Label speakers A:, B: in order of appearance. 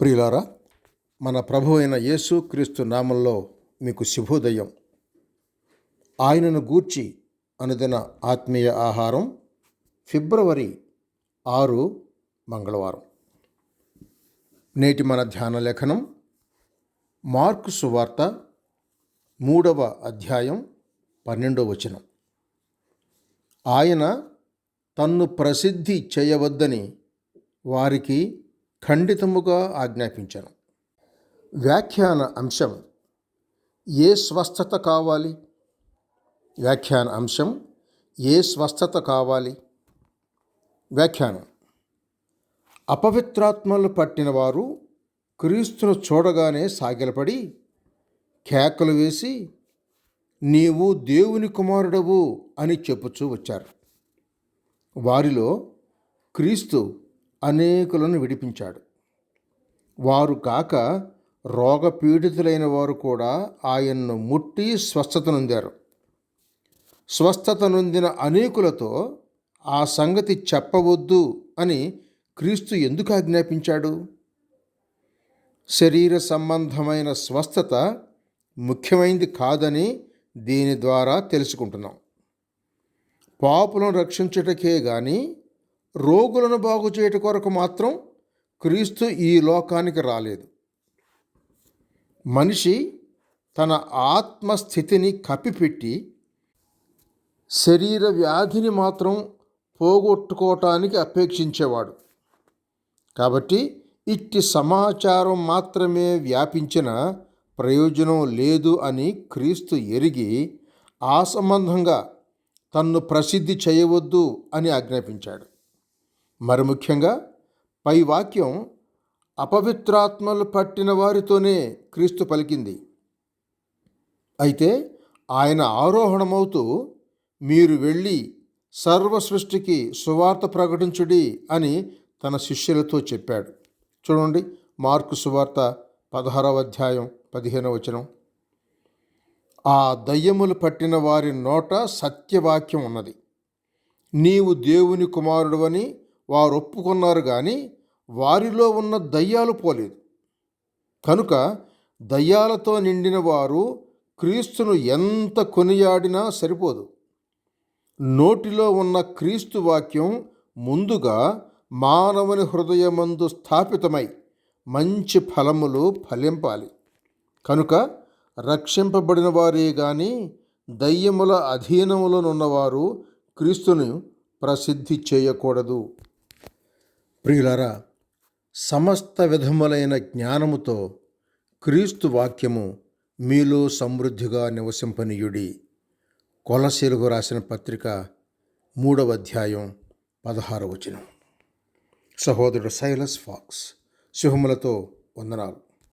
A: ప్రియులారా మన ప్రభు అయిన యేసు క్రీస్తు నామంలో మీకు శుభోదయం. ఆయనను గూర్చి అనుదిన ఆత్మీయ ఆహారం ఫిబ్రవరి ఆరు మంగళవారం. నేటి మన ధ్యాన లేఖనం మార్కు సువార్త మూడవ అధ్యాయం పన్నెండవ వచనం. ఆయన తన్ను ప్రసిద్ధి చేయవద్దని వారికి ఖండితముగా ఆజ్ఞాపించాను. వ్యాఖ్యాన అంశం ఏ స్వస్థత కావాలి? వ్యాఖ్యాన అంశం ఏ స్వస్థత కావాలి? వ్యాఖ్యానం అపవిత్రాత్మలు పట్టిన వారు క్రీస్తును చూడగానే సాగిలపడి కేకలు వేసి నీవు దేవుని కుమారుడవు అని చెప్పుచూ వచ్చారు. వారిలో క్రీస్తు అనేకులను విడిపించాడు. వారు కాక రోగపీడితులైన వారు కూడా ఆయన్ను ముట్టి స్వస్థత నొందారు స్వస్థత నొందిన అనేకులతో ఆ సంగతి చెప్పవద్దు అని క్రీస్తు ఎందుకు ఆజ్ఞాపించాడు? శరీర సంబంధమైన స్వస్థత ముఖ్యమైనది కాదని దీని ద్వారా తెలుసుకుంటున్నాం. పాపులను రక్షించుటకే కానీ రోగులను బాగు చేయట కొరకు మాత్రం క్రీస్తు ఈ లోకానికి రాలేదు. మనిషి తన ఆత్మస్థితిని కప్పిపెట్టి శరీర వ్యాధిని మాత్రం పోగొట్టుకోవటానికి అపేక్షించేవాడు. కాబట్టి ఇట్టి సమాచారం మాత్రమే వ్యాపించిన ప్రయోజనం లేదు అని క్రీస్తు ఎరిగి ఆ సంబంధంగా తన్ను ప్రసిద్ధి చేయవద్దు అని ఆజ్ఞాపించాడు. మరి ముఖ్యంగా పై వాక్యం అపవిత్రాత్మలు పట్టిన వారితోనే క్రీస్తు పలికింది. అయితే ఆయన ఆరోహణమవుతూ మీరు వెళ్ళి సర్వ సృష్టికి సువార్త ప్రకటించుడి అని తన శిష్యులతో చెప్పాడు. చూడండి మార్కు సువార్త పదహారవ అధ్యాయం పదిహేనవ వచనం. ఆ దయ్యములు పట్టిన వారి నోట సత్యవాక్యం ఉన్నది. నీవు దేవుని కుమారుడువని వారు ఒప్పుకున్నారు కానీ వారిలో ఉన్న దయ్యాలు పోలేదు. కనుక దయ్యాలతో నిండిన వారు క్రీస్తును ఎంత కొనియాడినా సరిపోదు. నోటిలో ఉన్న క్రీస్తు వాక్యం ముందుగా మానవుని హృదయమందు స్థాపితమై మంచి ఫలములు ఫలింపాలి. కనుక రక్షింపబడిన వారే కానీ దయ్యముల అధీనములనున్నవారు క్రీస్తును ప్రసిద్ధి చేయకూడదు. ప్రియులారా సమస్త విధములైన జ్ఞానముతో క్రీస్తు వాక్యము మీలో సమృద్ధిగా నివసింపనీయుడి. కొలసీలకు రాసిన పత్రిక మూడవ అధ్యాయం పదహార వచనం. సహోదరుడు సైలస్ ఫాక్స్ శుభములతో వందనాలు.